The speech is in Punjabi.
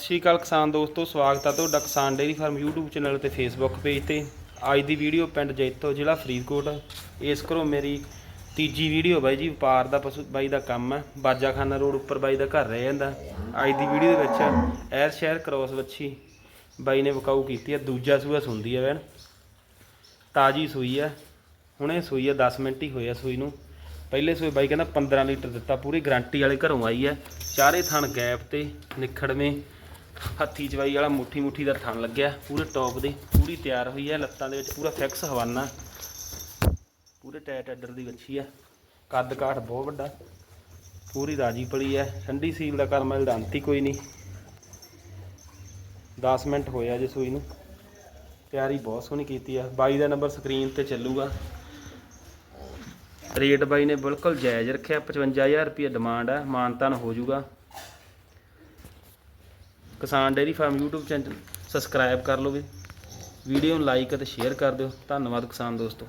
ਸਤਿ ਸ਼੍ਰੀ ਅਕਾਲ ਕਿਸਾਨ ਦੋਸਤੋ, ਸਵਾਗਤ ਆ ਤੁਹਾਡਾ Kisan dairy farm YouTube channel ਤੇ Facebook ਪੇਜ ਤੇ। ਅੱਜ ਦੀ ਵੀਡੀਓ ਪਿੰਡ ਜੈਤੋ, ਜ਼ਿਲ੍ਹਾ ਫਰੀਦਕੋਟ। ਇਸ ਕਰੋ ਮੇਰੀ ਤੀਜੀ ਵੀਡੀਓ ਬਾਈ ਜੀ, ਵਪਾਰ ਦਾ ਪਸ਼ੂ ਬਾਈ ਦਾ ਕੰਮ ਹੈ ਬਾਜਾਖਾਨਾ ਰੋਡ ਉੱਪਰ ਬਾਈ ਦਾ ਘਰ ਰਹਿ ਜਾਂਦਾ। ਅੱਜ ਦੀ ਵੀਡੀਓ ਦੇ ਵਿੱਚ ਐਰ ਸ਼ਹਿਰ ਕ੍ਰੋਸ ਵੱਛੀ ਬਾਈ ਨੇ ਵਕਾਊ ਕੀਤੀ ਹੈ ਦੂਜਾ ਸੂਆ ਸੁੰਦੀ ਹੈ ਵੈਣ। ਤਾਜੀ ਸੂਈ ਹੈ ਹੁਣੇ ਸੂਈ ਹੈ 10 ਮਿੰਟ ਹੀ ਹੋਇਆ ਸੂਈ ਨੂੰ। ਪਹਿਲੇ ਸੂਏ ਬਾਈ ਕਹਿੰਦਾ 15 ਲੀਟਰ ਦਿੱਤਾ, ਪੂਰੀ ਗਾਰੰਟੀ ਵਾਲੇ ਘਰੋਂ ਆਈ ਹੈ ਚਾਰੇ ਥਣ ਗੈਪ ਤੇ, ਨਿਖੜਵੇਂ। ਹੱਥੀ ਚਵਾਈ ਵਾਲਾ ਮੁੱਠੀ ਮੁੱਠੀ ਦਾ ਥਣ ਲੱਗਿਆ, ਪੂਰੇ ਟੌਪ ਦੇ, ਪੂਰੀ ਤਿਆਰ ਹੋਈ ਹੈ ਲੱਤਾਂ ਦੇ ਵਿੱਚ ਪੂਰਾ ਫਿਕਸ ਹਵਾਨਾ। ਪੂਰੇ ਟੈਟ ਐਡਰ ਦੀ ਵੱਛੀ ਹੈ ਕੱਦ ਕਾਠ ਬਹੁਤ ਵੱਡਾ। ਪੂਰੀ ਰਾਜੀ ਪਲੀ ਹੈ ਠੰਡੀ ਸੀਲ ਦਾ ਕਰਮ ਲੜਾਂਤੀ ਕੋਈ ਨਹੀਂ। 10 ਮਿੰਟ ਹੋਇਆ ਜੇ ਸੂਈ ਨੂੰ। ਤਿਆਰੀ ਬਹੁਤ ਸੋਹਣੀ ਕੀਤੀ ਆ। ਬਾਈ ਦਾ ਨੰਬਰ ਸਕਰੀਨ ਤੇ ਚੱਲੂਗਾ। ਰੇਟ ਬਾਈ ਨੇ ਬਿਲਕੁਲ ਜਾਇਜ਼ ਰੱਖਿਆ। 55000 ਰੁਪਏ ਡਿਮਾਂਡ ਹੈ ਮਾਨਤਾਨ ਹੋ ਜਾਊਗਾ। Kisan dairy farm YouTube channel subscribe ਕਰ ਲਓ ਵੀ ਵੀਡੀਓ ਨੂੰ ਲਾਈਕ ਅਤੇ ਸ਼ੇਅਰ ਕਰ ਦਿਓ। ਧੰਨਵਾਦ ਕਿਸਾਨ ਦੋਸਤੋ।